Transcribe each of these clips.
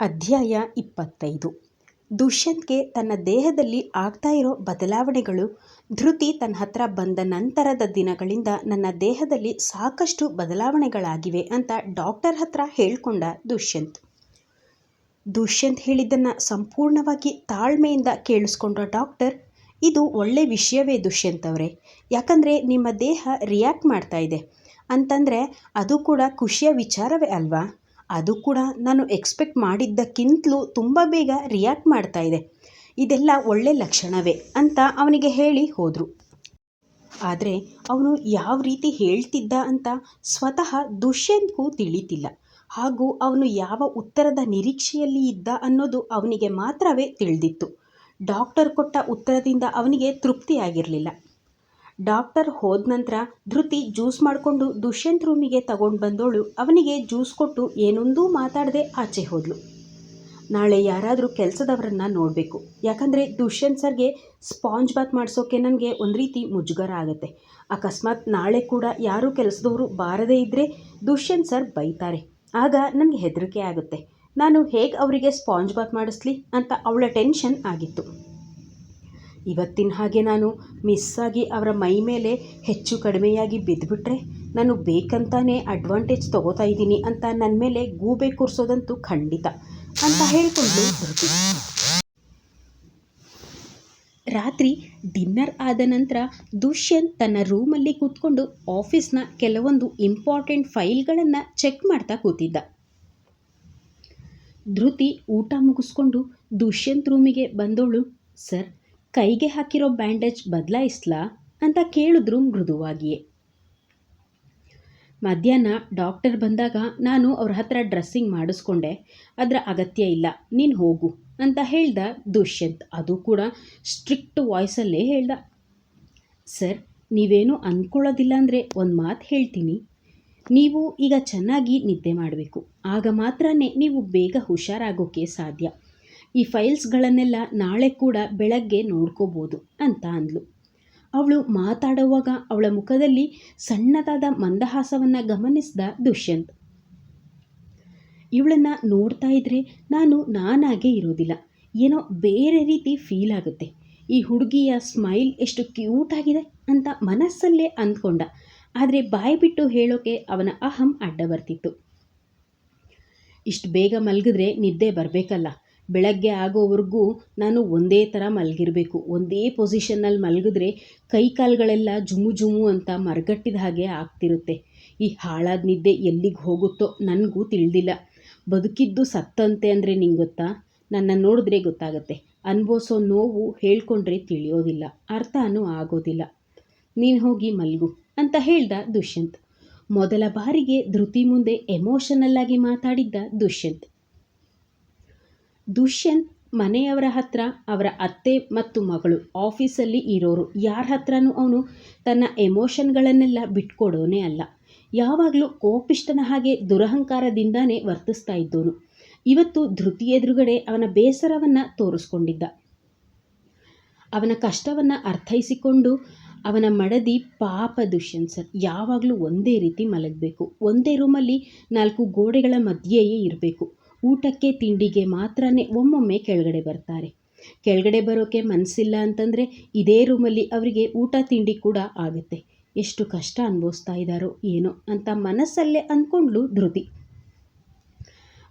ಅಧ್ಯಾಯ ಇಪ್ಪತ್ತೈದು. ದುಷ್ಯಂತ್ಗೆ ತನ್ನ ದೇಹದಲ್ಲಿ ಆಗ್ತಾ ಇರೋ ಬದಲಾವಣೆಗಳು, ಧೃತಿ ತನ್ನ ಹತ್ರ ಬಂದ ನಂತರದ ದಿನಗಳಿಂದ ನನ್ನ ದೇಹದಲ್ಲಿ ಸಾಕಷ್ಟು ಬದಲಾವಣೆಗಳಾಗಿವೆ ಅಂತ ಡಾಕ್ಟರ್ ಹತ್ರ ಹೇಳ್ಕೊಂಡ ದುಷ್ಯಂತ್. ದುಷ್ಯಂತ್ ಹೇಳಿದ್ದನ್ನು ಸಂಪೂರ್ಣವಾಗಿ ತಾಳ್ಮೆಯಿಂದ ಕೇಳಿಸ್ಕೊಂಡ ಡಾಕ್ಟರ್, ಇದು ಒಳ್ಳೆ ವಿಷಯವೇ ದುಷ್ಯಂತ್ ಅವರೇ. ಯಾಕಂದರೆ ನಿಮ್ಮ ದೇಹ ರಿಯಾಕ್ಟ್ ಮಾಡ್ತಾ ಇದೆ. ಅಂತಂದರೆ ಅದು ಕೂಡ ಖುಷಿಯ ವಿಚಾರವೇ ಅಲ್ವಾ? ಅದು ಕೂಡ ನಾನು ಎಕ್ಸ್ಪೆಕ್ಟ್ ಮಾಡಿದ್ದಕ್ಕಿಂತಲೂ ತುಂಬ ಬೇಗ ರಿಯಾಕ್ಟ್ ಮಾಡ್ತಾ ಇದೆ. ಇದೆಲ್ಲ ಒಳ್ಳೆ ಲಕ್ಷಣವೇ ಅಂತ ಅವನಿಗೆ ಹೇಳಿ ಹೋದರು. ಆದರೆ ಅವನು ಯಾವ ರೀತಿ ಹೇಳ್ತಿದ್ದ ಅಂತ ಸ್ವತಃ ದುಷ್ಯಂತ್ಗೂ ತಿಳಿತಿಲ್ಲ. ಹಾಗೂ ಅವನು ಯಾವ ಉತ್ತರದ ನಿರೀಕ್ಷೆಯಲ್ಲಿ ಇದ್ದ ಅನ್ನೋದು ಅವನಿಗೆ ಮಾತ್ರವೇ ತಿಳಿದಿತ್ತು. ಡಾಕ್ಟರ್ ಕೊಟ್ಟ ಉತ್ತರದಿಂದ ಅವನಿಗೆ ತೃಪ್ತಿಯಾಗಿರಲಿಲ್ಲ. ಡಾಕ್ಟರ್ ಹೋದ ನಂತರ ಧೃತಿ ಜ್ಯೂಸ್ ಮಾಡಿಕೊಂಡು ದುಷ್ಯಂತ್ ರೂಮಿಗೆ ತಗೊಂಡು ಬಂದೋಳು. ಅವನಿಗೆ ಜ್ಯೂಸ್ ಕೊಟ್ಟು ಏನೊಂದೂ ಮಾತಾಡದೆ ಆಚೆ ಹೋದಳು ನಾಳೆ ಯಾರಾದರೂ ಕೆಲಸದವರನ್ನು ನೋಡಬೇಕು. ಯಾಕಂದರೆ ದುಷ್ಯಂತ್ ಸರ್ಗೆ ಸ್ಪಾಂಜ್ ಬಾತ್ ಮಾಡಿಸೋಕೆ ನನಗೆ ಒಂದು ರೀತಿ ಮುಜುಗರ ಆಗುತ್ತೆ. ಅಕಸ್ಮಾತ್ ನಾಳೆ ಕೂಡ ಯಾರೂ ಕೆಲಸದವರು ಬಾರದೇ ಇದ್ದರೆ ದುಷ್ಯಂತ್ ಸರ್ ಬೈತಾರೆ. ಆಗ ನನಗೆ ಹೆದರಿಕೆ ಆಗುತ್ತೆ. ನಾನು ಹೇಗೆ ಅವರಿಗೆ ಸ್ಪಾಂಜ್ ಬಾತ್ ಮಾಡಿಸ್ಲಿ ಅಂತ ಅವಳ ಟೆನ್ಷನ್ ಆಗಿತ್ತು. ಇವತ್ತಿನ ಹಾಗೆ ನಾನು ಮಿಸ್ಸಾಗಿ ಅವರ ಮೈ ಮೇಲೆ ಹೆಚ್ಚು ಕಡಿಮೆಯಾಗಿ ಬಿದ್ದುಬಿಟ್ರೆ ನಾನು ಬೇಕಂತಾನೆ ಅಡ್ವಾಂಟೇಜ್ ತಗೋತಾ ಇದ್ದೀನಿ ಅಂತ ನನ್ನ ಮೇಲೆ ಗೂಬೆ ಕೂರಿಸೋದಂತೂ ಖಂಡಿತ ಅಂತ ಹೇಳಿಕೊಂಡು ಧೃತಿ ರಾತ್ರಿ ಡಿನ್ನರ್ ಆದ ನಂತರ ದುಷ್ಯಂತ್ ತನ್ನ ರೂಮಲ್ಲಿ ಕೂತ್ಕೊಂಡು ಆಫೀಸ್ನ ಕೆಲವೊಂದು ಇಂಪಾರ್ಟೆಂಟ್ ಫೈಲ್ಗಳನ್ನು ಚೆಕ್ ಮಾಡ್ತಾ ಕೂತಿದ್ದ. ಧೃತಿ ಊಟ ಮುಗಿಸ್ಕೊಂಡು ದುಷ್ಯಂತ್ ರೂಮಿಗೆ ಬಂದವಳು ಸರ್ ಕೈಗೆ ಹಾಕಿರೋ ಬ್ಯಾಂಡೇಜ್ ಬದಲಾಯಿಸ್ಲಾ ಅಂತ ಕೇಳಿದ್ರು ಮೃದುವಾಗಿಯೇ. ಮಧ್ಯಾಹ್ನ ಡಾಕ್ಟರ್ ಬಂದಾಗ ನಾನು ಅವ್ರ ಹತ್ರ ಡ್ರೆಸ್ಸಿಂಗ್ ಮಾಡಿಸ್ಕೊಂಡೆ. ಅದರ ಅಗತ್ಯ ಇಲ್ಲ, ನೀನು ಹೋಗು ಅಂತ ಹೇಳ್ದ. ದುಷ್ಯಂತ್ ಅದು ಕೂಡ ಸ್ಟ್ರಿಕ್ಟ್ ವಾಯ್ಸಲ್ಲೇ ಹೇಳ್ದ. ಸರ್, ನೀವೇನು ಅಂದ್ಕೊಳ್ಳೋದಿಲ್ಲ ಅಂದರೆ ಒಂದು ಮಾತು ಹೇಳ್ತೀನಿ. ನೀವು ಈಗ ಚೆನ್ನಾಗಿ ನಿದ್ದೆ ಮಾಡಬೇಕು. ಆಗ ಮಾತ್ರನೇ ನೀವು ಬೇಗ ಹುಷಾರಾಗೋಕ್ಕೆ ಸಾಧ್ಯ. ಈ ಫೈಲ್ಸ್ಗಳನ್ನೆಲ್ಲ ನಾಳೆ ಕೂಡ ಬೆಳಗ್ಗೆ ನೋಡ್ಕೋಬೋದು ಅಂತ ಅಂದ್ಲು. ಅವಳು ಮಾತಾಡುವಾಗ ಅವಳ ಮುಖದಲ್ಲಿ ಸಣ್ಣದಾದ ಮಂದಹಾಸವನ್ನು ಗಮನಿಸಿದ ದುಷ್ಯಂತ್. ಇವಳನ್ನು ನೋಡ್ತಾ ಇದ್ರೆ ನಾನು ನಾನಾಗೇ ಇರೋದಿಲ್ಲ. ಏನೋ ಬೇರೆ ರೀತಿ ಫೀಲ್ ಆಗುತ್ತೆ. ಈ ಹುಡುಗಿಯ ಸ್ಮೈಲ್ ಎಷ್ಟು ಕ್ಯೂಟ್ ಆಗಿದೆ ಅಂತ ಮನಸ್ಸಲ್ಲೇ ಅಂದ್ಕೊಂಡ. ಆದರೆ ಬಾಯಿ ಬಿಟ್ಟು ಹೇಳೋಕೆ ಅವನ ಅಹಂ ಅಡ್ಡ ಬರ್ತಿತ್ತು. ಇಷ್ಟು ಬೇಗ ಮಲಗಿದ್ರೆ ನಿದ್ದೆ ಬರಬೇಕಲ್ಲ. ಬೆಳಗ್ಗೆ ಆಗೋವರೆಗೂ ನಾನು ಒಂದೇ ಥರ ಮಲಗಿರಬೇಕು. ಒಂದೇ ಪೊಸಿಷನ್ನಲ್ಲಿ ಮಲಗಿದ್ರೆ ಕೈ ಕಾಲುಗಳೆಲ್ಲ ಜುಮು ಜುಮು ಅಂತ ಮರಗಟ್ಟಿದ ಹಾಗೆ ಆಗ್ತಿರುತ್ತೆ. ಈ ಹಾಳಾದ ನಿದ್ದೆ ಎಲ್ಲಿಗೆ ಹೋಗುತ್ತೋ ನನಗೂ ತಿಳಿದಿಲ್ಲ. ಬದುಕಿದ್ದು ಸತ್ತಂತೆ ಅಂದರೆ ನಿಂಗೆ ಗೊತ್ತಾ? ನನ್ನ ನೋಡಿದ್ರೆ ಗೊತ್ತಾಗುತ್ತೆ. ಅನ್ಭವಿಸೋ ನೋವು ಹೇಳ್ಕೊಂಡ್ರೆ ತಿಳಿಯೋದಿಲ್ಲ. ಅರ್ಥನೂ ಆಗೋದಿಲ್ಲ. ನೀನು ಹೋಗಿ ಮಲಗು ಅಂತ ಹೇಳ್ದ ದುಷ್ಯಂತ್. ಮೊದಲ ಬಾರಿಗೆ ಧೃತಿ ಮುಂದೆ ಎಮೋಷನಲ್ಲಾಗಿ ಮಾತಾಡಿದ್ದ ದುಷ್ಯಂತ್. ದುಷ್ಯಂತ್ ಮನೆಯವರ ಹತ್ರ, ಅವರ ಅತ್ತೆ ಮತ್ತು ಮಗಳು ಆಫೀಸಲ್ಲಿ ಇರೋರು ಯಾರ ಹತ್ರನೂ ಅವನು ತನ್ನ ಎಮೋಷನ್ಗಳನ್ನೆಲ್ಲ ಬಿಟ್ಕೊಡೋನೇ ಅಲ್ಲ. ಯಾವಾಗಲೂ ಕೋಪಿಷ್ಟನ ಹಾಗೆ ದುರಹಂಕಾರದಿಂದಾನೇ ವರ್ತಿಸ್ತಾ ಇದ್ದವನು ಇವತ್ತು ಧೃತಿ ಎದುರುಗಡೆ ಅವನ ಬೇಸರವನ್ನು ತೋರಿಸ್ಕೊಂಡಿದ್ದ. ಅವನ ಕಷ್ಟವನ್ನು ಅರ್ಥೈಸಿಕೊಂಡು ಅವನ ಮಡದಿ ಪಾಪ ದುಷ್ಯಂತ್ ಸರ್. ಯಾವಾಗಲೂ ಒಂದೇ ರೀತಿ ಮಲಗಬೇಕು. ಒಂದೇ ರೂಮಲ್ಲಿ ನಾಲ್ಕು ಗೋಡೆಗಳ ಮಧ್ಯೆಯೇ ಇರಬೇಕು. ಊಟಕ್ಕೆ ತಿಂಡಿಗೆ ಮಾತ್ರನೇ ಒಮ್ಮೊಮ್ಮೆ ಕೆಳಗಡೆ ಬರ್ತಾರೆ. ಕೆಳಗಡೆ ಬರೋಕ್ಕೆ ಮನಸ್ಸಿಲ್ಲ ಅಂತಂದರೆ ಇದೇ ರೂಮಲ್ಲಿ ಅವರಿಗೆ ಊಟ ತಿಂಡಿ ಕೂಡ ಆಗುತ್ತೆ. ಎಷ್ಟು ಕಷ್ಟ ಅನುಭವಿಸ್ತಾ ಇದ್ದಾರೋ ಏನೋ ಅಂತ ಮನಸ್ಸಲ್ಲೇ ಅಂದ್ಕೊಂಡ್ಲು ಧೃತಿ.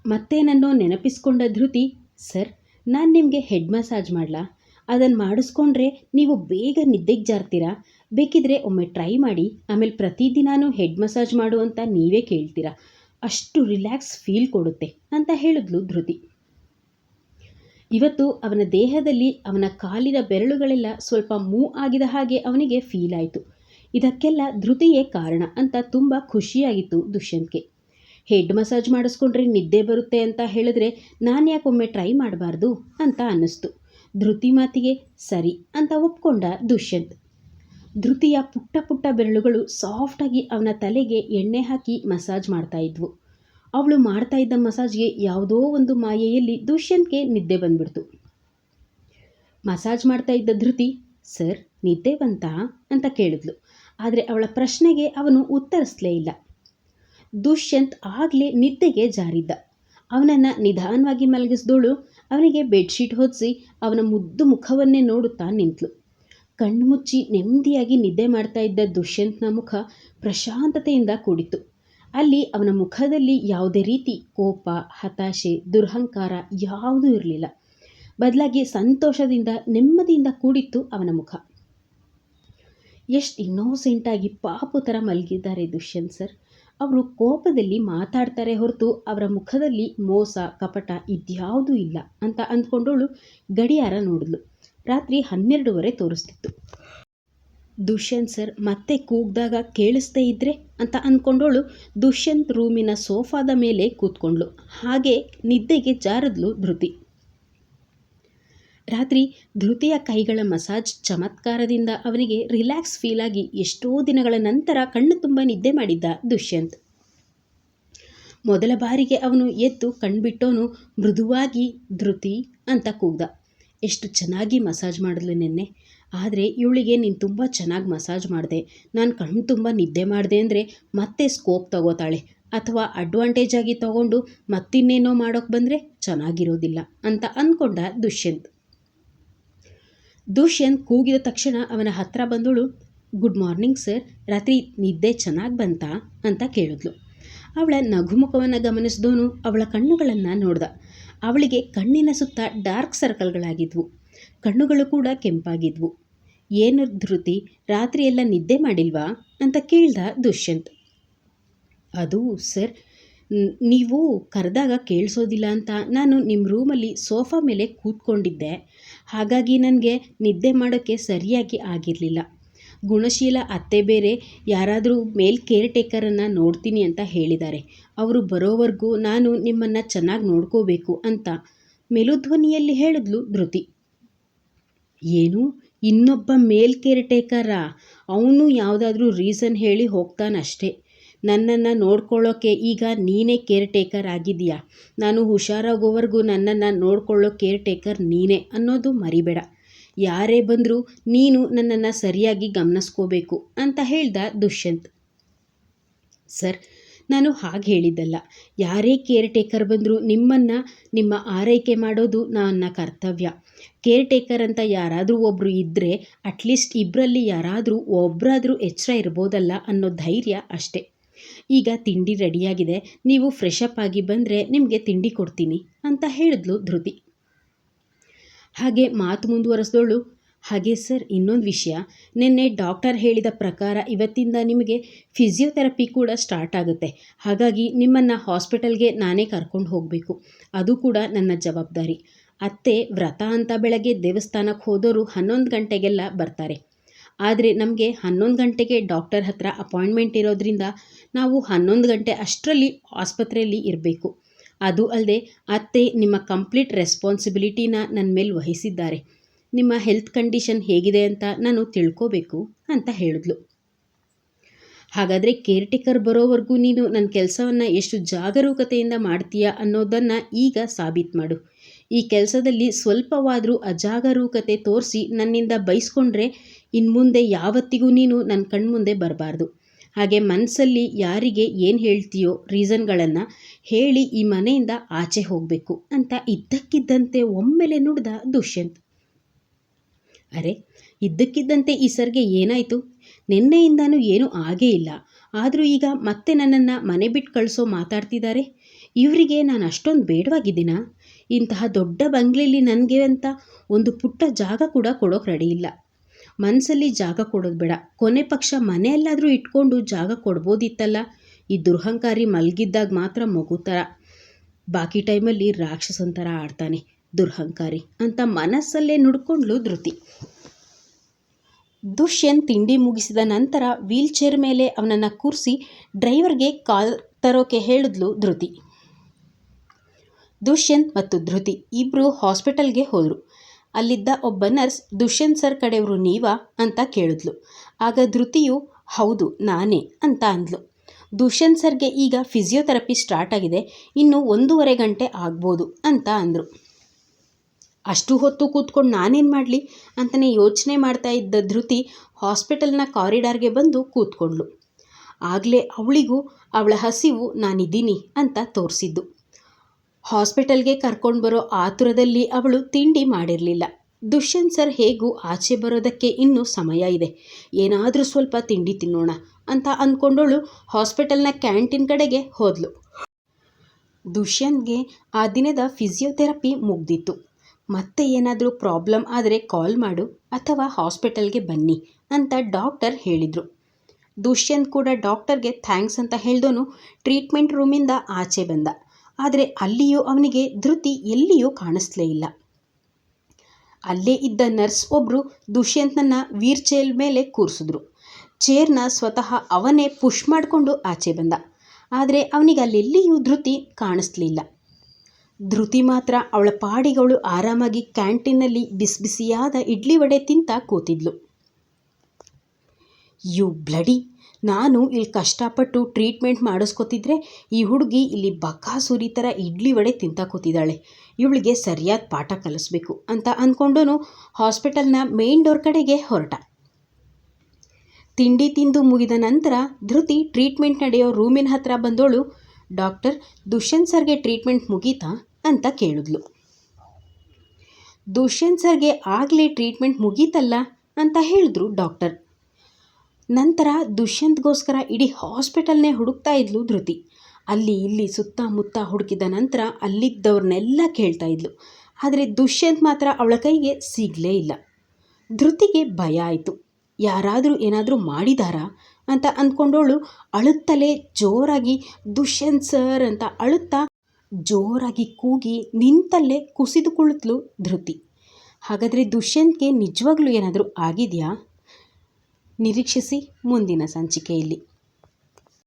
ಮತ್ತೇನನ್ನೋ ನೆನಪಿಸ್ಕೊಂಡ ಧೃತಿ, ಸರ್, ನಾನು ನಿಮಗೆ ಹೆಡ್ ಮಸಾಜ್ ಮಾಡಲಾ? ಅದನ್ನು ಮಾಡಿಸ್ಕೊಂಡ್ರೆ ನೀವು ಬೇಗ ನಿದ್ದೆಗೆ ಜಾರ್ತೀರಾ? ಬೇಕಿದ್ರೆ ಒಮ್ಮೆ ಟ್ರೈ ಮಾಡಿ. ಆಮೇಲೆ ಪ್ರತಿದಿನಾನು ಹೆಡ್ ಮಸಾಜ್ ಮಾಡು ಅಂತ ನೀವೇ ಕೇಳ್ತೀರಾ? ಅಷ್ಟು ರಿಲ್ಯಾಕ್ಸ್ ಫೀಲ್ ಕೊಡುತ್ತೆ ಅಂತ ಹೇಳಿದ್ಲು ಧೃತಿ. ಇವತ್ತು ಅವನ ದೇಹದಲ್ಲಿ ಅವನ ಕಾಲಿನ ಬೆರಳುಗಳೆಲ್ಲ ಸ್ವಲ್ಪ ಮೂ ಆಗಿದ ಹಾಗೆ ಅವನಿಗೆ ಫೀಲ್ ಆಯಿತು. ಇದಕ್ಕೆಲ್ಲ ಧೃತಿಯೇ ಕಾರಣ ಅಂತ ತುಂಬ ಖುಷಿಯಾಗಿತ್ತು ದುಷ್ಯಂತ್ಗೆ. ಹೆಡ್ ಮಸಾಜ್ ಮಾಡಿಸ್ಕೊಂಡ್ರೆ ನಿದ್ದೆ ಬರುತ್ತೆ ಅಂತ ಹೇಳಿದ್ರೆ ನಾನು ಯಾಕೊಮ್ಮೆ ಟ್ರೈ ಮಾಡಬಾರ್ದು ಅಂತ ಅನ್ನಿಸ್ತು. ಧೃತಿ ಮಾತಿಗೆ ಸರಿ ಅಂತ ಒಪ್ಕೊಂಡ ದುಷ್ಯಂತ್. ಧೃತಿಯ ಪುಟ್ಟ ಪುಟ್ಟ ಬೆರಳುಗಳು ಸಾಫ್ಟಾಗಿ ಅವನ ತಲೆಗೆ ಎಣ್ಣೆ ಹಾಕಿ ಮಸಾಜ್ ಮಾಡ್ತಾ ಇದ್ವು. ಅವಳು ಮಾಡ್ತಾ ಇದ್ದ ಮಸಾಜ್ಗೆ ಯಾವುದೋ ಒಂದು ಮಾಯೆಯಲ್ಲಿ ದುಷ್ಯಂತ್ಗೆ ನಿದ್ದೆ ಬಂದ್ಬಿಡ್ತು. ಮಸಾಜ್ ಮಾಡ್ತಾ ಇದ್ದ ಧೃತಿ ಸರ್ ನಿದ್ದೆ ಬಂತಾ? ಅಂತ ಕೇಳಿದ್ಲು. ಆದರೆ ಅವಳ ಪ್ರಶ್ನೆಗೆ ಅವನು ಉತ್ತರಿಸಲೇ ಇಲ್ಲ. ದುಷ್ಯಂತ್ ಆಗಲೇ ನಿದ್ದೆಗೆ ಜಾರಿದ್ದ. ಅವನನ್ನು ನಿಧಾನವಾಗಿ ಮಲಗಿಸಿದೋಳು, ಅವನಿಗೆ ಬೆಡ್ಶೀಟ್ ಹೊದಿಸಿ ಅವನ ಮುದ್ದು ಮುಖವನ್ನೇ ನೋಡುತ್ತಾ ನಿಂತಳು ಕಣ್ಣು ಮುಚ್ಚಿ ನೆಮ್ಮದಿಯಾಗಿ ನಿದ್ದೆ ಮಾಡ್ತಾ ಇದ್ದ ದುಷ್ಯಂತನ ಮುಖ ಪ್ರಶಾಂತತೆಯಿಂದ ಕೂಡಿತು ಅಲ್ಲಿ ಅವನ ಮುಖದಲ್ಲಿ ಯಾವುದೇ ರೀತಿ ಕೋಪ, ಹತಾಶೆ, ದುರಹಂಕಾರ ಯಾವುದೂ ಇರಲಿಲ್ಲ. ಬದಲಾಗಿ ಸಂತೋಷದಿಂದ, ನೆಮ್ಮದಿಯಿಂದ ಕೂಡಿತ್ತು ಅವನ ಮುಖ. ಎಷ್ಟು ಇನ್ನೋಸೆಂಟಾಗಿ ಪಾಪು ಥರ ಮಲಗಿದ್ದಾರೆ ದುಷ್ಯಂತ್ ಸರ್. ಅವರು ಕೋಪದಲ್ಲಿ ಮಾತಾಡ್ತಾರೆ ಹೊರತು ಅವರ ಮುಖದಲ್ಲಿ ಮೋಸ, ಕಪಟ ಇದ್ಯಾವುದೂ ಇಲ್ಲ ಅಂತ ಅಂದ್ಕೊಂಡವಳು ಗಡಿಯಾರ ನೋಡಿದ್ಲು. ರಾತ್ರಿ ಹನ್ನೆರಡೂವರೆ ತೋರಿಸ್ತಿತ್ತು. ದುಷ್ಯಂತ್ ಸರ್ ಮತ್ತೆ ಕೂಗ್ದಾಗ ಕೇಳಿಸ್ದೇ ಇದ್ರೆ ಅಂತ ಅಂದ್ಕೊಂಡವಳು ದುಷ್ಯಂತ್ ರೂಮಿನ ಸೋಫಾದ ಮೇಲೆ ಕೂತ್ಕೊಂಡ್ಳು. ಹಾಗೆ ನಿದ್ದೆಗೆ ಜಾರದ್ಲು ಧೃತಿ. ರಾತ್ರಿ ಧೃತಿಯ ಕೈಗಳ ಮಸಾಜ್ ಚಮತ್ಕಾರದಿಂದ ಅವನಿಗೆ ರಿಲ್ಯಾಕ್ಸ್ ಫೀಲ್ ಆಗಿ ಎಷ್ಟೋ ದಿನಗಳ ನಂತರ ಕಣ್ಣು ತುಂಬ ನಿದ್ದೆ ಮಾಡಿದ್ದ ದುಷ್ಯಂತ್. ಮೊದಲ ಬಾರಿಗೆ ಅವನು ಎದ್ದು ಕಣ್ಬಿಟ್ಟೋನು ಮೃದುವಾಗಿ ಧೃತಿ ಅಂತ ಕೂಗ್ದ. ಎಷ್ಟು ಚೆನ್ನಾಗಿ ಮಸಾಜ್ ಮಾಡಿದ್ಲು ನಿನ್ನೆ. ಆದರೆ ಇವಳಿಗೆ ನೀನು ತುಂಬ ಚೆನ್ನಾಗಿ ಮಸಾಜ್ ಮಾಡಿದೆ. ನಾನು ಕಣ್ಣು ತುಂಬ ನಿದ್ದೆ ಮಾಡಿದೆ ಅಂದರೆ ಮತ್ತೆ ಸ್ಕೋಪ್ ತಗೋತಾಳೆ. ಅಥವಾ ಅಡ್ವಾಂಟೇಜ್ ಆಗಿ ತಗೊಂಡು ಮತ್ತಿನ್ನೇನೋ ಮಾಡೋಕ್ಕೆ ಬಂದರೆ ಚೆನ್ನಾಗಿರೋದಿಲ್ಲ ಅಂತ ಅಂದ್ಕೊಂಡ ದುಷ್ಯಂತ್. ದುಷ್ಯಂತ್ ಕೂಗಿದ ತಕ್ಷಣ ಅವನ ಹತ್ರ ಬಂದಳು ಗುಡ್ ಮಾರ್ನಿಂಗ್ ಸರ್ ರಾತ್ರಿ ನಿದ್ದೆ ಚೆನ್ನಾಗಿ ಬಂತಾ? ಅಂತ ಕೇಳಿದ್ಲು. ಅವಳ ನಗುಮುಖವನ್ನು ಗಮನಿಸಿದವನು ಅವಳ ಕಣ್ಣುಗಳನ್ನು ನೋಡ್ದ. ಅವಳಿಗೆ ಕಣ್ಣಿನ ಸುತ್ತ ಡಾರ್ಕ್ ಸರ್ಕಲ್ಗಳಾಗಿದ್ವು. ಕಣ್ಣುಗಳು ಕೂಡ ಕೆಂಪಾಗಿದ್ವು. ಏನು ಧೃತಿ, ರಾತ್ರಿಯೆಲ್ಲ ನಿದ್ದೆ ಮಾಡಿಲ್ವಾ? ಅಂತ ಕೇಳ್ದ ದುಷ್ಯಂತ್. ಅದು ಸರ್ ನೀವು ಕರೆದಾಗ ಕೇಳಿಸೋದಿಲ್ಲ ಅಂತ ನಾನು ನಿಮ್ಮ ರೂಮಲ್ಲಿ ಸೋಫಾ ಮೇಲೆ ಕೂತ್ಕೊಂಡಿದ್ದೆ. ಹಾಗಾಗಿ ನನಗೆ ನಿದ್ದೆ ಮಾಡೋಕ್ಕೆ ಸರಿಯಾಗಿ ಆಗಿರಲಿಲ್ಲ. ಗುಣಶೀಲ ಅತ್ತೆ ಬೇರೆ ಯಾರಾದರೂ ಮೇಲ್ ಕೇರ್ ಟೇಕರನ್ನು ನೋಡ್ತೀನಿ ಅಂತ ಹೇಳಿದ್ದಾರೆ. ಅವರು ಬರೋವರೆಗೂ ನಾನು ನಿಮ್ಮನ್ನು ಚೆನ್ನಾಗಿ ನೋಡ್ಕೋಬೇಕು ಅಂತ ಮೆಲುಧ್ವನಿಯಲ್ಲಿ ಹೇಳಿದ್ಲು ಧೃತಿ. ಏನು? ಇನ್ನೊಬ್ಬ ಮೇಲ್ ಕೇರ್ ಟೇಕರಾ ಅವನು ಯಾವುದಾದ್ರೂ ರೀಸನ್ ಹೇಳಿ ಹೋಗ್ತಾನಷ್ಟೇ. ನನ್ನನ್ನು ನೋಡ್ಕೊಳ್ಳೋಕ್ಕೆ ಈಗ ನೀನೇ ಕೇರ್ ಟೇಕರ್ ಆಗಿದೆಯಾ ನಾನು ಹುಷಾರಾಗೋವರೆಗೂ ನನ್ನನ್ನು ನೋಡ್ಕೊಳ್ಳೋ ಕೇರ್ ಟೇಕರ್ ನೀನೇ ಅನ್ನೋದು ಮರಿಬೇಡ. ಯಾರೇ ಬಂದರೂ ನೀನು ನನ್ನನ್ನು ಸರಿಯಾಗಿ ಗಮನಿಸ್ಕೋಬೇಕು ಅಂತ ಹೇಳ್ದ ದುಷ್ಯಂತ್. ಸರ್, ನಾನು ಹಾಗೆ ಹೇಳಿದ್ದಲ್ಲ. ಯಾರೇ ಕೇರ್ ಟೇಕರ್ ಬಂದರೂ ನಿಮ್ಮನ್ನು, ನಿಮ್ಮ ಆರೈಕೆ ಮಾಡೋದು ನನ್ನ ಕರ್ತವ್ಯ. ಕೇರ್ ಟೇಕರ್ ಅಂತ ಯಾರಾದರೂ ಒಬ್ಬರು ಇದ್ದರೆ ಅಟ್ಲೀಸ್ಟ್ ಇಬ್ಬರಲ್ಲಿ ಯಾರಾದರೂ ಒಬ್ಬರಾದರೂ ಎಚ್ಚರ ಇರ್ಬೋದಲ್ಲ ಅನ್ನೋ ಧೈರ್ಯ ಅಷ್ಟೇ. ಈಗ ತಿಂಡಿ ರೆಡಿಯಾಗಿದೆ ನೀವು ಫ್ರೆಶ್ ಅಪ್ ಆಗಿ ಬಂದರೆ ನಿಮಗೆ ತಿಂಡಿ ಕೊಡ್ತೀನಿ ಅಂತ ಹೇಳಿದ್ಲು ಧೃತಿ. ಹಾಗೆ ಮಾತು ಮುಂದುವರೆಸ್ದೋಳು. ಹಾಗೆ ಸರ್, ಇನ್ನೊಂದು ವಿಷಯ. ನಿನ್ನೆ ಡಾಕ್ಟರ್ ಹೇಳಿದ ಪ್ರಕಾರ ಇವತ್ತಿಂದ ನಿಮಗೆ ಫಿಸಿಯೋಥೆರಪಿ ಕೂಡ ಸ್ಟಾರ್ಟ್ ಆಗುತ್ತೆ. ಹಾಗಾಗಿ ನಿಮ್ಮನ್ನು ಹಾಸ್ಪಿಟಲ್ಗೆ ನಾನೇ ಕರ್ಕೊಂಡು ಹೋಗಬೇಕು. ಅದು ಕೂಡ ನನ್ನ ಜವಾಬ್ದಾರಿ. ಅತ್ತೆ, ವ್ರತ ಅಂತ ಬೆಳಗ್ಗೆ ದೇವಸ್ಥಾನಕ್ಕೆ ಹೋದವರು ಹನ್ನೊಂದು ಗಂಟೆಗೆಲ್ಲ ಬರ್ತಾರೆ. ಆದರೆ ನಮಗೆ ಹನ್ನೊಂದು ಗಂಟೆಗೆ ಡಾಕ್ಟರ್ ಹತ್ರ ಅಪಾಯಿಂಟ್ಮೆಂಟ್ ಇರೋದ್ರಿಂದ ನಾವು ಹನ್ನೊಂದು ಗಂಟೆ ಅಷ್ಟರಲ್ಲಿ ಆಸ್ಪತ್ರೆಯಲ್ಲಿ ಇರಬೇಕು. ಅದು ಅಲ್ಲದೆ ಅತ್ತೆ ನಿಮ್ಮ ಕಂಪ್ಲೀಟ್ ರೆಸ್ಪಾನ್ಸಿಬಿಲಿಟಿನ ನನ್ನ ಮೇಲೆ ವಹಿಸಿದ್ದಾರೆ. ನಿಮ್ಮ ಹೆಲ್ತ್ ಕಂಡೀಷನ್ ಹೇಗಿದೆ ಅಂತ ನಾನು ತಿಳ್ಕೋಬೇಕು ಅಂತ ಹೇಳಿದ್ಲು. ಹಾಗಾದರೆ ಕೇರ್ ಟೇಕರ್ ಬರೋವರೆಗೂ ನೀನು ನನ್ನ ಕೆಲಸವನ್ನು ಎಷ್ಟು ಜಾಗರೂಕತೆಯಿಂದ ಮಾಡ್ತೀಯಾ ಅನ್ನೋದನ್ನು ಈಗ ಸಾಬೀತು ಮಾಡು. ಈ ಕೆಲಸದಲ್ಲಿ ಸ್ವಲ್ಪವಾದರೂ ಅಜಾಗರೂಕತೆ ತೋರಿಸಿ ನನ್ನಿಂದ ಬೈಸ್ಕೊಂಡ್ರೆ ಇನ್ನು ಮುಂದೆ ಯಾವತ್ತಿಗೂ ನೀನು ನನ್ನ ಕಣ್ಮುಂದೆ ಬರಬಾರ್ದು. ಹಾಗೆ ಮನಸ್ಸಲ್ಲಿ ಯಾರಿಗೆ ಏನು ಹೇಳ್ತೀಯೋ ರೀಸನ್ಗಳನ್ನು ಹೇಳಿ ಈ ಮನೆಯಿಂದ ಆಚೆ ಹೋಗಬೇಕು ಅಂತ ಇದ್ದಕ್ಕಿದ್ದಂತೆ ಒಮ್ಮೆಲೆ ನುಡ್ದ ದುಷ್ಯಂತ್. ಅರೆ, ಇದ್ದಕ್ಕಿದ್ದಂತೆ ಈ ಸರ್ಗೆ ಏನಾಯಿತು? ನಿನ್ನೆಯಿಂದನೂ ಏನೂ ಆಗೇ ಇಲ್ಲ. ಆದರೂ ಈಗ ಮತ್ತೆ ನನ್ನನ್ನು ಮನೆ ಬಿಟ್ಟು ಕಳಿಸೋ ಮಾತಾಡ್ತಿದ್ದಾರೆ ಇವರಿಗೆ ನಾನು ಅಷ್ಟೊಂದು ಬೇಡವಾಗಿದ್ದೀನಾ? ಇಂತಹ ದೊಡ್ಡ ಬಂಗ್ಲೆಯಲ್ಲಿ ನನಗೆ ಅಂತ ಒಂದು ಪುಟ್ಟ ಜಾಗ ಕೂಡ ಕೊಡೋಕೆ ರೆಡಿ ಇಲ್ಲ. ಮನಸ್ಸಲ್ಲಿ ಜಾಗ ಕೊಡೋದು ಬೇಡ. ಕೊನೆ ಪಕ್ಷ ಮನೆಯಲ್ಲಾದರೂ ಇಟ್ಕೊಂಡು ಜಾಗ ಕೊಡ್ಬೋದಿತ್ತಲ್ಲ? ಈ ದುರ್ಹಂಕಾರಿ ಮಲಗಿದ್ದಾಗ ಮಾತ್ರ ಮಗು ಥರ ಬಾಕಿ ಟೈಮಲ್ಲಿ ರಾಕ್ಷಸನ ಥರ ಆಡ್ತಾನೆ ದುರ್ಹಂಕಾರಿ ಅಂತ ಮನಸ್ಸಲ್ಲೇ ನುಡ್ಕೊಂಡ್ಲು ಧೃತಿ. ದುಷ್ಯಂತ್ ತಿಂಡಿ ಮುಗಿಸಿದ ನಂತರ ವೀಲ್ ಚೇರ್ ಮೇಲೆ ಅವನನ್ನು ಕೂರಿಸಿ ಡ್ರೈವರ್ಗೆ ಕಾಲ್ ತರೋಕೆ ಹೇಳಿದ್ಲು ಧೃತಿ. ದುಷ್ಯಂತ್ ಮತ್ತು ಧೃತಿ ಇಬ್ಬರು ಹಾಸ್ಪಿಟಲ್ಗೆ ಹೋದರು. ಅಲ್ಲಿದ್ದ ಒಬ್ಬ ನರ್ಸ್, ದುಷ್ಯಂತ್ ಸರ್ ಕಡೆಯವರು ನೀವಾ? ಅಂತ ಕೇಳಿದ್ಲು. ಆಗ ಧೃತಿಯು, ಹೌದು, ನಾನೇ ಅಂತ ಅಂದ್ಲು. ದುಷ್ಯಂತ್ ಸರ್ಗೆ ಈಗ ಫಿಸಿಯೋಥೆರಪಿ ಸ್ಟಾರ್ಟ್ ಆಗಿದೆ, ಇನ್ನು ಒಂದೂವರೆ ಗಂಟೆ ಆಗ್ಬೋದು ಅಂತ ಅಂದರು. ಅಷ್ಟು ಹೊತ್ತು ಕೂತ್ಕೊಂಡು ನಾನೇನು ಮಾಡಲಿ? ಅಂತಲೇ ಯೋಚನೆ ಮಾಡ್ತಾ ಇದ್ದ ಧೃತಿ ಹಾಸ್ಪಿಟಲ್ನ ಕಾರಿಡಾರ್ಗೆ ಬಂದು ಕೂತ್ಕೊಂಡ್ಳು. ಆಗಲೇ, ಅವಳಿಗೂ, ಅವಳ ಹಸಿವು ನಾನಿದ್ದೀನಿ ಅಂತ ತೋರಿಸಿದ್ದು. ಹಾಸ್ಪಿಟಲ್ಗೆ ಕರ್ಕೊಂಡು ಬರೋ ಆತುರದಲ್ಲಿ ಅವಳು ತಿಂಡಿ ಮಾಡಿರಲಿಲ್ಲ. ದುಷ್ಯಂತ್ ಸರ್ ಹೇಗೂ ಆಚೆ ಬರೋದಕ್ಕೆ ಇನ್ನೂ ಸಮಯ ಇದೆ. ಏನಾದರೂ ಸ್ವಲ್ಪ ತಿಂಡಿ ತಿನ್ನೋಣ ಅಂತ ಅಂದ್ಕೊಂಡವಳು ಹಾಸ್ಪಿಟಲ್ನ ಕ್ಯಾಂಟೀನ್ ಕಡೆಗೆ ಹೋದ್ಲು. ದುಷ್ಯಂತ್ಗೆ ಆ ದಿನದ ಫಿಸಿಯೋಥೆರಪಿ ಮುಗ್ದಿತ್ತು. ಮತ್ತೆ ಏನಾದರೂ ಪ್ರಾಬ್ಲಮ್ ಆದರೆ ಕಾಲ್ ಮಾಡು ಅಥವಾ ಹಾಸ್ಪಿಟಲ್ಗೆ ಬನ್ನಿ ಅಂತ ಡಾಕ್ಟರ್ ಹೇಳಿದರು. ದುಷ್ಯಂತ್ ಕೂಡ ಡಾಕ್ಟರ್ಗೆ ಥ್ಯಾಂಕ್ಸ್ ಅಂತ ಹೇಳ್ದೋನು ಟ್ರೀಟ್ಮೆಂಟ್ ರೂಮಿಂದ ಆಚೆ ಬಂದ. ಆದರೆ ಅಲ್ಲಿಯೂ ಅವನಿಗೆ ಧೃತಿ ಎಲ್ಲಿಯೂ ಕಾಣಿಸ್ಲೇ ಇಲ್ಲ. ಅಲ್ಲೇ ಇದ್ದ ನರ್ಸ್ ಒಬ್ಬರು ದುಷ್ಯಂತನನ್ನ ವೀರ್ ಚೇರ್ ಮೇಲೆ ಕೂರಿಸಿದ್ರು. ಚೇರ್ನ ಸ್ವತಃ ಅವನೇ ಪುಷ್ ಮಾಡಿಕೊಂಡು ಆಚೆ ಬಂದ. ಆದರೆ ಅವನಿಗೆ ಅಲ್ಲೆಲ್ಲಿಯೂ ಧೃತಿ ಕಾಣಿಸ್ಲಿಲ್ಲ. ಧೃತಿ ಮಾತ್ರ ಅವಳ ಪಾಡಿಗಳು ಆರಾಮಾಗಿ ಕ್ಯಾಂಟೀನಲ್ಲಿ ಬಿಸಿ ಬಿಸಿಯಾದ ಇಡ್ಲಿ ವಡೆ ತಿಂತ ಕೂತಿದ್ಲು. ಯು ಬ್ಲಡಿ ನಾನು ಇಲ್ಲಿ ಕಷ್ಟಪಟ್ಟು ಟ್ರೀಟ್ಮೆಂಟ್ ಮಾಡಿಸ್ಕೊತಿದ್ರೆ ಈ ಹುಡುಗಿ ಇಲ್ಲಿ ಬಕಾಸುರಿ ಥರ ಇಡ್ಲಿ ವಡೆ ತಿಂತ ಕೂತಿದ್ದಾಳೆ. ಇವಳಿಗೆ ಸರಿಯಾದ ಪಾಠ ಕಲಿಸ್ಬೇಕು ಅಂತ ಅಂದ್ಕೊಂಡು ಹಾಸ್ಪಿಟಲ್ನ ಮೇನ್ ಡೋರ್ ಕಡೆಗೆ ಹೊರಟ. ತಿಂಡಿ ತಿಂದು ಮುಗಿದ ನಂತರ ಧೃತಿ ಟ್ರೀಟ್ಮೆಂಟ್ ನಡೆಯೋ ರೂಮಿನ ಹತ್ರ ಬಂದೋಳು, ಡಾಕ್ಟರ್, ದುಷ್ಯಂತ್ ಸರ್ಗೆ ಟ್ರೀಟ್ಮೆಂಟ್ ಮುಗೀತಾ? ಅಂತ ಕೇಳಿದ್ಲು. ದುಷ್ಯಂತ್ ಸರ್ಗೆ ಆಗಲೇ ಟ್ರೀಟ್ಮೆಂಟ್ ಮುಗೀತಲ್ಲ? ಅಂತ ಹೇಳಿದ್ರು ಡಾಕ್ಟರ್. ನಂತರ ದುಷ್ಯಂತ್ಗೋಸ್ಕರ ಇಡೀ ಹಾಸ್ಪಿಟಲ್ನೇ ಹುಡುಕ್ತಾ ಇದ್ಲು ಧೃತಿ. ಅಲ್ಲಿ ಇಲ್ಲಿ ಸುತ್ತಮುತ್ತ ಹುಡುಕಿದ ನಂತರ ಅಲ್ಲಿದ್ದವ್ರನ್ನೆಲ್ಲ ಕೇಳ್ತಾ ಇದ್ಲು. ಆದರೆ ದುಷ್ಯಂತ್ ಮಾತ್ರ ಅವಳ ಕೈಗೆ ಸಿಗಲೇ ಇಲ್ಲ. ಧೃತಿಗೆ ಭಯ ಆಯಿತು. ಯಾರಾದರೂ ಏನಾದರೂ ಮಾಡಿದಾರಾ ಅಂತ ಅಂದ್ಕೊಂಡವಳು ಅಳುತ್ತಲೇ ಜೋರಾಗಿ, ದುಷ್ಯಂತ್ ಸರ್ ಅಂತ ಅಳುತ್ತಾ ಜೋರಾಗಿ ಕೂಗಿ ನಿಂತಲ್ಲೇ ಕುಸಿದುಕೊಳ್ಳುತ್ತಲು ಧೃತಿ. ಹಾಗಾದರೆ ದುಷ್ಯಂತ್ಗೆ ನಿಜವಾಗ್ಲೂ ಏನಾದರೂ ಆಗಿದೆಯಾ? ನಿರೀಕ್ಷಿಸಿ ಮುಂದಿನ ಸಂಚಿಕೆಯಲ್ಲಿ.